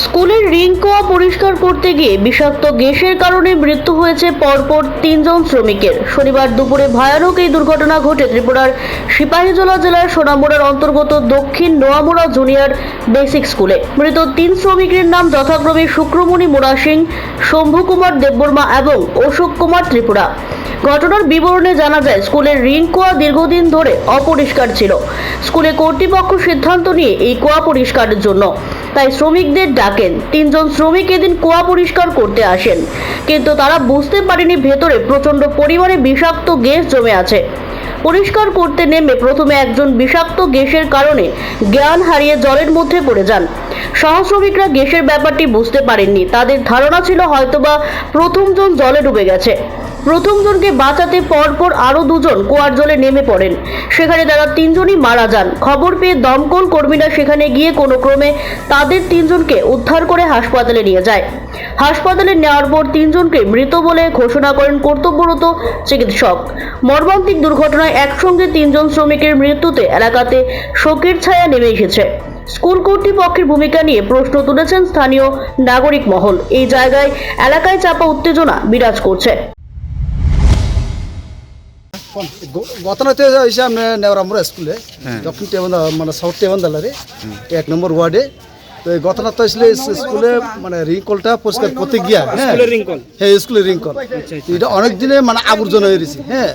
স্কুলের রিং কোয়া পরিষ্কার করতে গিয়ে বিষাক্ত গ্যাসের কারণে মৃত্যু হয়েছে পরপর তিনজন শ্রমিকের। শনিবার দুপুরে ভয়ানক এই দুর্ঘটনা ঘটে ত্রিপুরার সিপাহীজলা জেলার সোনামুড়ার অন্তর্গত দক্ষিণ নোয়ামুড়া জুনিয়র বেসিক স্কুলে। মৃত তিন শ্রমিকের নাম যথাক্রমে শুক্রমণি মোরা সিং, শম্ভু কুমার দেববর্মা এবং অশোক কুমার ত্রিপুরা। ঘটনার বিবরণে জানা যায়, স্কুলের রিং কোয়া দীর্ঘদিন ধরে অপরিষ্কার ছিল। স্কুলে কর্তৃপক্ষ সিদ্ধান্ত নিয়ে এই কোয়া পরিষ্কারের জন্য তাই শ্রমিকদের ডাকেন। তিনজন শ্রমিক এদিন কুয়া পরিষ্কার করতে আসেন। কিন্তু তারা বুঝতে পারেনি ভেতরে প্রচণ্ড পরিমাণে বিষাক্ত গ্যাস জমে আছে। পরিষ্কার করতে নেমে প্রথমে একজন বিষাক্ত গ্যাসের কারণে জ্ঞান হারিয়ে জলের মধ্যে পড়ে যান। সহশ্রমিকরা গ্যাসের ব্যাপারটি বুঝতে পারেননি। তাদের ধারণা ছিল হয়তোবা প্রথমজন জলে ডুবে গেছে। প্রথমজনকে বাঁচাতে পরপর আরও দুজন কুয়ার জলে নেমে পড়েন। সেখানে তারা তিনজনই মারা যান। খবর পেয়ে দমকল কর্মীরা সেখানে গিয়ে কোনো ক্রমে তাদের তিনজনকে উদ্ধার করে হাসপাতালে নিয়ে যায়। হাসপাতালে নেওয়ার পর তিনজনকে মৃত বলে ঘোষণা করেন কর্তব্যরত চিকিৎসক। মর্মান্তিক দুর্ঘটনায় একসঙ্গে তিনজন শ্রমিকের মৃত্যুতে এলাকাতে শোকের ছায়া নেমে এসেছে। স্কুল কর্তৃপক্ষের ভূমিকা নিয়ে প্রশ্ন তুলেছেন স্থানীয় নাগরিক মহল। এই জায়গায় এলাকায় চাপা উত্তেজনা বিরাজ করছে। গতনাতে হয়েছে আমরা নেওরামুরা স্কুলে। দক্ষিণ টেবন মানে সাউথ টেবনদালারে এক নম্বর ওয়ার্ডে। তো এই ঘটনা তো আসলে স্কুলে মানে রিংকলটা পরিষ্কার করতে গিয়া হ্যাঁ হ্যাঁ স্কুলের রিংকল। এটা অনেক দিনে মানে আবর্জনা হয়ে গেছে হ্যাঁ।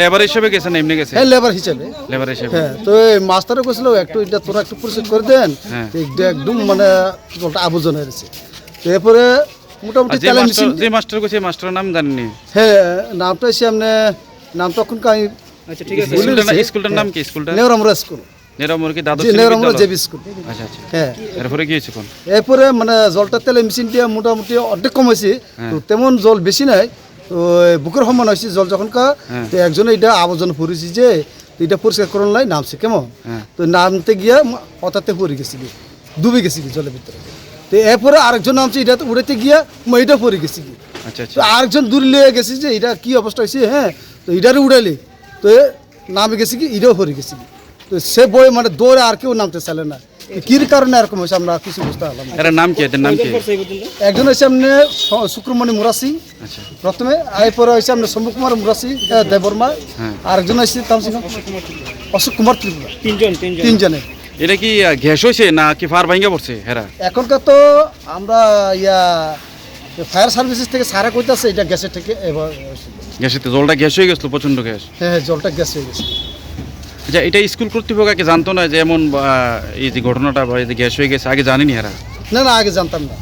লেবার হিসেবে গেছেন এমনি গেছে হ্যাঁ লেবার হিসেবে। লেবার হিসেবে। হ্যাঁ তো এই মাস্টারও কইছিল একটু এটা তোরা একটু পরিষ্কার করে দেন হ্যাঁ। একদম মানে জলটা আবর্জনা হয়ে গেছে এরপরে মোটামুটি যে মাস্টার কইছে মাস্টারের নাম জানেননি? হ্যাঁ নামটা এসে আপনি নামটা এখন আমি স্কুলটার না- স্কুলটার নাম কি? স্কুলটা নেওরামুরা স্কুল। নেরামুর কি? দাদু জেবি স্কুল। আচ্ছা আচ্ছা। হ্যাঁ। এরপরে কি হয়েছে কোন? এরপরে মানে জলটা তেলে মেশিন দিয়ে মোটামুটি অর্ধেক কমেছে তো তেমন জল বেশি নাই। তো বুকের সমান হয়েছে জল যখন কা হ্যাঁ। তো একজনে এটা আবর্জনা পড়েছি যে এটা পরিষ্কার করার লাই নামছে কেমন? হ্যাঁ। তো নামতে গিয়া হঠাৎ পড়ে গেছি ডুবে গেছি জলের ভিতরে। তো এরপরে আরেকজন নামছে এটা উড়াতে গিয়া মই এটা পড়ে গেছি আচ্ছা আচ্ছা। আরেকজন দূর লিয়ে গেছি যে এটা কি অবস্থা হয়েছে? হ্যাঁ তো এটারে উড়ালি তো নামে গেছি কি এটাও পড়ে গেছি কি। তো সে বই মানে দৌড়ে আর কেউ নামতে চাইলে না। কির কারণে এরকম হয়েছে আমরা কিছু বুঝতে পারলাম এর নাম কি এদের নাম কি? একজন হচ্ছে আপনি শুক্রমণি মুরাসি। আচ্ছা। প্রথমে এরপরে হচ্ছে আপনার শম্ভু কুমার মুরাসি দেববর্মা। হ্যাঁ। আরেকজন হচ্ছে তার অশোক কুমার ত্রিপুরা। তিনজন তিনজন। তিনজনে। এটা কি গ্যাস হয়েছে না কি ফায়ার ভাঙ্গা পড়ছে হেরা? এখনকার তো আমরা ইয়া ফায়ার সার্ভিসেস থেকে সারা কইতাছে এটা গ্যাসের থেকে এবার হয়েছে। গ্যাসের তো জলটা গ্যাস হয়ে গেছিল প্রচণ্ড গ্যাস। হ্যাঁ হ্যাঁ জলটা গ্যাস হয়ে গেছে। আচ্ছা এটা স্কুল কর্তৃপক্ষ আগে জানতো না যে এমন এই যে ঘটনাটা বা এই যে গ্যাস হয়ে গেছে আগে জানিনি হেরা না না আগে জানতাম না।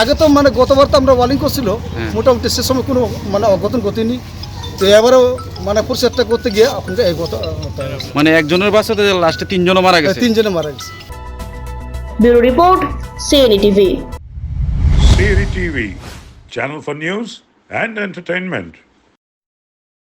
আগে তো মানে গতবার তো আমরা ওয়ালিং করছিল হ্যাঁ। মোটামুটি সে সময় কোনো মানে অঘটন গতিনি তো এবারও মানে পরিষ্কারটা করতে গিয়ে এখন এই গত মানে একজনের বাসাতে লাস্টে তিনজনও মারা গেছে? তিনজনে মারা গেছে। Bureau report CNE TV. Siri TV, channel for news and entertainment.